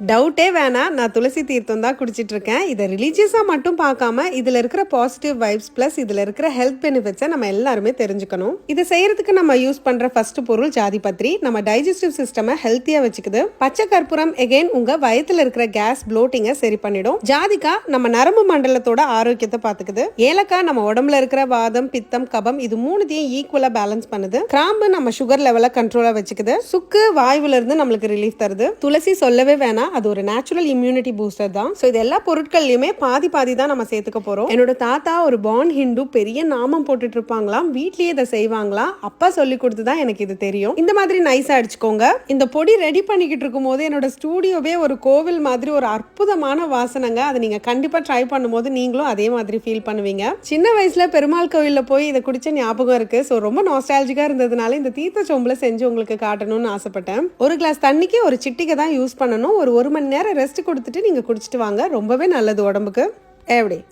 டவுட்டே வேணாம். நான் துளசி தீர்த்தம் தான் குடிச்சிட்டு இருக்கேன் இதை ரிலீஜியஸாக மட்டும் பார்க்காம இதில் இருக்கிற பாசிட்டிவ் வைப்ஸ் ப்ளஸ் இதில் இருக்கிற ஹெல்த் பெனிஃபிட்ஸை நம்ம எல்லாருமே தெரிஞ்சுக்கணும். இதை செய்கிறதுக்கு நம்ம யூஸ் பண்ணுற ஃபர்ஸ்ட் பொருள் ஜாதி பத்திரி நம்ம டைஜஸ்டிவ் சிஸ்டமை ஹெல்த்தியாக வச்சுக்குது. பச்சை கற்பூரம் எகைன் உங்கள் வயத்தில் இருக்கிற கேஸ் ப்ளோட்டிங்கை சரி பண்ணிடும். ஜாதிக்கா நம்ம நரம்பு மண்டலத்தோட ஆரோக்கியத்தை பார்த்துக்குது. ஏலக்காய் நம்ம உடம்புல இருக்கிற வாதம் பித்தம் கபம் இது மூணுத்தையும் ஈக்குவலாக பேலன்ஸ் பண்ணுது. கிராம்பு நம்ம சுகர் லெவலை கண்ட்ரோலாக வச்சுக்குது. சுக்கு வாயுவிலிருந்து நம்மளுக்கு ரிலீஃப் தருது. துளசி சொல்லவே வேணாம். அது ஒரு நேச்சுரல் இம்யூனிட்டி பூஸ்டர் தான். ஸோ இது எல்லா பொருட்கள்லையுமே பாதி பாதி தான் நம்ம சேர்த்துக்க போறோம். என்னோட தாத்தா ஒரு பான் ஹிந்து பெரிய நாமம் போட்டுட்டு இருப்பாங்களாம் வீட்லேயே இதை செய்வாங்களா அப்பா சொல்லி கொடுத்து தான் எனக்கு இது தெரியும். இந்த மாதிரி நைஸாக அடிச்சுக்கோங்க. இந்த பொடி ரெடி பண்ணிக்கிட்டு இருக்கும் போது என்னோட ஸ்டூடியோவே ஒரு கோவில் மாதிரி ஒரு அற்புதமான வாசனைங்க. அதை நீங்க கண்டிப்பா ட்ரை பண்ணும்போது நீங்களும் அதே மாதிரி ஃபீல் பண்ணுவீங்க. சின்ன வயசுல பெருமாள் கோவில்ல போய் இதை குடிச்ச ஞாபகம் இருக்கு. ஸோ ரொம்ப நாஸ்டாலஜிக்காக இருந்ததுனால இந்த தீர்த்த சொம்புல செஞ்சு உங்களுக்கு காட்டணும்னு ஆசைப்பட்டேன். ஒரு கிளாஸ் தண்ணிக்கு ஒரு சிட்டிக்கை தான் யூஸ் பண்ணணும். ஒரு ஒரு மணி நேரம் ரெஸ்ட் கொடுத்துட்டு நீங்கள் குடிச்சிட்டு வாங்க. ரொம்பவே நல்லது உடம்புக்கு. எப்படி?